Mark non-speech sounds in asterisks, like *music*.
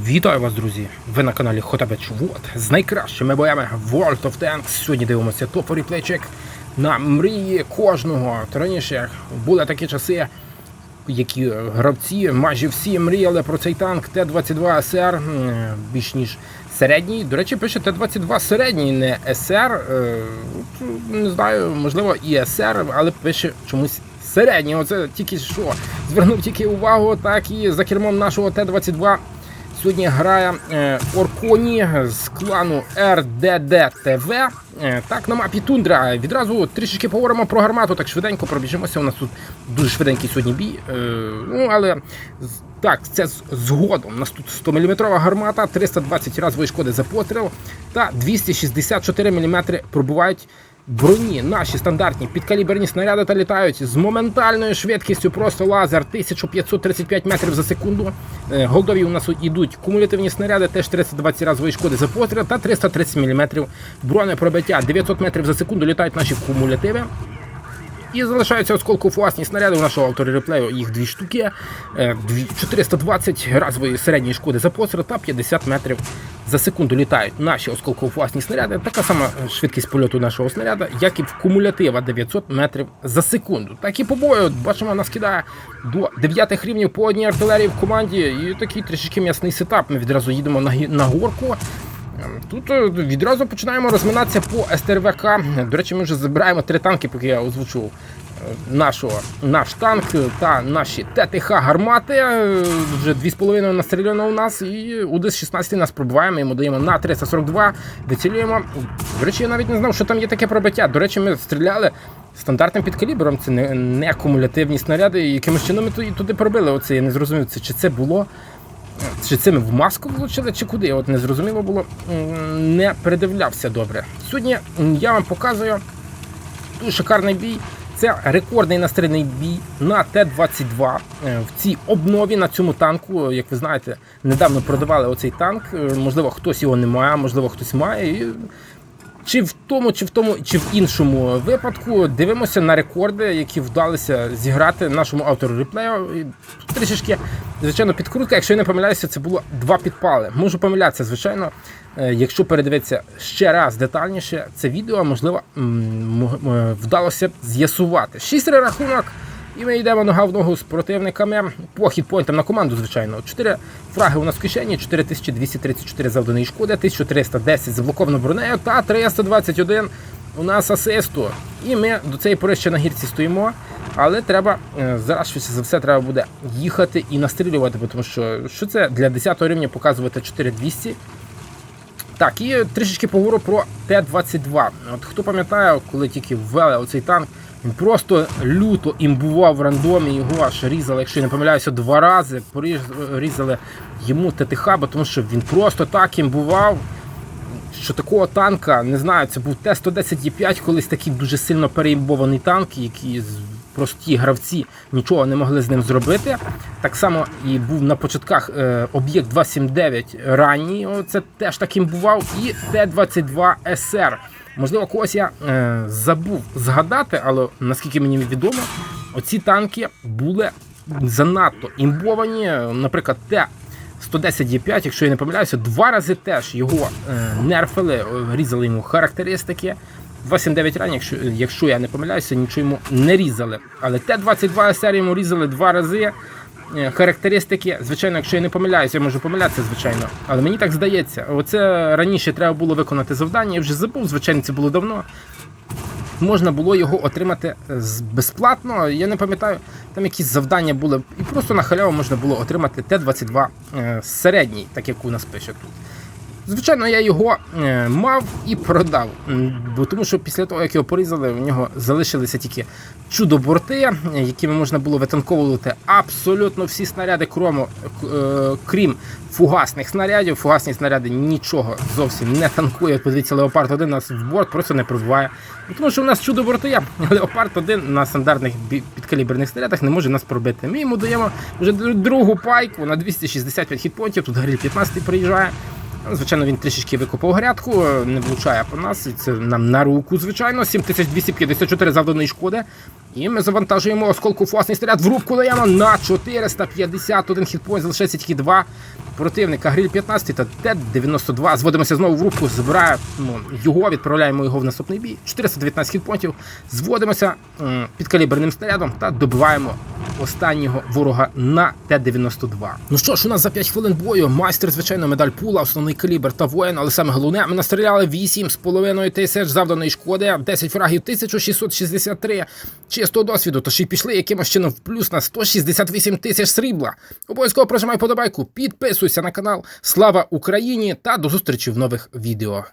Вітаю вас, друзі! Ви на каналі Хотабеч Вот з найкращими боями World of Tanks. Сьогодні дивимося топ реплейчек на мрії кожного. То раніше були такі часи, які гравці майже всі мріяли про цей танк Т-22 СР більш ніж середній. До речі, пише Т-22 середній, не СР. Е, Не знаю, можливо, і СР, але пише чомусь середній. Оце тільки що звернув тільки увагу, так і за кермом нашого Т-22 Сьогодні грає е, Орконі з клану РДДТВ. Е, так, на мапі Тундра. Відразу трішечки поговоримо про гармату, так швиденько пробіжимося. У нас тут дуже швиденький сьогодні бій. Е, ну, але так, це згодом. У нас тут 100 мм гармата, 320 разової шкоди за постріл та 264 мм пробувають броні. Наші стандартні підкаліберні снаряди та літають з моментальною швидкістю, просто лазер 1535 метрів за секунду. Е, Голдові у нас йдуть кумулятивні снаряди, теж 320 разової шкоди за постріл та 330 мм бронепробиття. 900 метрів за секунду літають наші кумулятиви. І залишаються осколкофуасні снаряди у нашого автореплею. Їх дві штуки, Е, 420 разової середньої шкоди за постріл та 50 метрів за секунду літають наші осколково-фуасні снаряди. Така сама швидкість польоту нашого снаряда, як і в кумулятива 900 метрів за секунду. Так і по бою, бачимо, нас кидає до 9 рівнів по одній артилерії в команді. І такий трішечки м'ясний сетап. Ми відразу їдемо на, на горку. Тут е, відразу починаємо розминатися по СТРВК. До речі, ми вже забираємо три танки, поки я озвучував нашого, наш танк та наші ТТХ гармати. Е, Вже 2,5 настріляно у нас. І у ДИС-16 нас пробиваємо, йому даємо на 342, вицілюємо. До речі, я навіть не знав, що там є таке пробиття. До речі, ми стріляли. Стандартним підкалібром це не, не кумулятивні снаряди, і якимось чином ми ту- туди пробили. Оце я не зрозумів, це, чи це було чи це ми в маску влучили, чи куди? От не зрозуміло було, не передивлявся добре. Сьогодні я вам показую дуже шикарний бій. Це рекордний настрійний бій на Т-22. Е, В цій обнові на цьому танку, як ви знаєте, недавно продавали оцей танк. Е, Можливо, хтось його не має, можливо, хтось має. Чи в тому, чи в тому, чи в іншому випадку дивимося на рекорди, які вдалося зіграти нашому автору реплею. Трішечки, звичайно, підкрутка. Якщо я не помиляюся, це було два підпали. Можу помилятися, звичайно. Е, Якщо передивитися ще раз детальніше це відео, можливо, вдалося б з'ясувати. 6 рахунок. І ми йдемо нога в ногу з противниками по хітпойнтам на команду, звичайно. 4 фраги у нас в кишені, 4234 завданої шкоди, 1310 заблоковано бронею та 321 у нас асисту. І ми до цієї пори ще на гірці стоїмо. Але треба е, зараз швидше за все треба буде їхати і настрілювати, тому що що це для 10 рівня показувати 4200. Так, і трішечки поговорю про Т-22. От хто пам'ятає, коли тільки ввели оцей танк, він просто люто імбував в рандомі, його аж різали, якщо я не помиляюся, два рази поріз- різали йому ТТХ, бо тому що він просто так імбував, що такого танка, не знаю, це був Т-110Е5, колись такий дуже сильно переімбований танк, який прості гравці нічого не могли з ним зробити. Так само і був на початках е, об'єкт 279 ранній, це теж таким бував, і Т-22СР. Можливо, когось я е, забув згадати, але наскільки мені відомо, оці танки були занадто імбовані. Наприклад, Т 110 Е5, якщо я не помиляюся, два рази теж його е, нерфили, е, різали йому характеристики. 279 ран, якщо, якщо я не помиляюся, нічого йому не різали. Але Т-22 СР йому різали два рази. Е, Характеристики, звичайно, якщо я не помиляюся, я можу помилятися, звичайно. Але мені так здається. Оце раніше треба було виконати завдання, я вже забув, звичайно, це було давно можна було його отримати безплатно. Я не пам'ятаю, там якісь завдання були, і просто на халяву можна було отримати Т-22 е, середній, так як у нас пише тут. Звичайно, я його е, мав і продав. Бо тому що після того, як його порізали, у нього залишилися тільки чудо-борти, якими можна було витанковувати абсолютно всі снаряди, крому, е, крім фугасних снарядів. Фугасні снаряди нічого зовсім не танкує. Подивіться, Леопард 1 нас в борт просто не пробиває. Тому що у нас чудо-борти. *laughs* Леопард 1 на стандартних підкаліберних снарядах не може нас пробити. Ми йому даємо вже другу пайку на 265 хітпонтів. Тут Гаррі 15 приїжджає. Звичайно, він трішечки викопав грядку, не влучає по нас, це нам на руку, звичайно. 7254 завданої шкоди. І ми завантажуємо осколку фуасний снаряд в рубку даємо на 451 хітпойнт, залишається тільки два противника. Гриль 15 та Т-92. Зводимося знову в рубку, збираємо його, відправляємо його в наступний бій. 419 хітпонтів. Зводимося м, підкаліберним снарядом та добиваємо останнього ворога на Т-92. Ну що ж, у нас за 5 хвилин бою. Майстер, звичайно, медаль пула, основний калібр та воїн, але саме головне, ми настріляли 8,5 тисяч завданої шкоди, 10 фрагів 1663 чистого досвіду, тож і пішли якимось чином в плюс на 168 тисяч срібла. Обов'язково прожимай подобайку, підписуйся на канал. Слава Україні та до зустрічі в нових відео.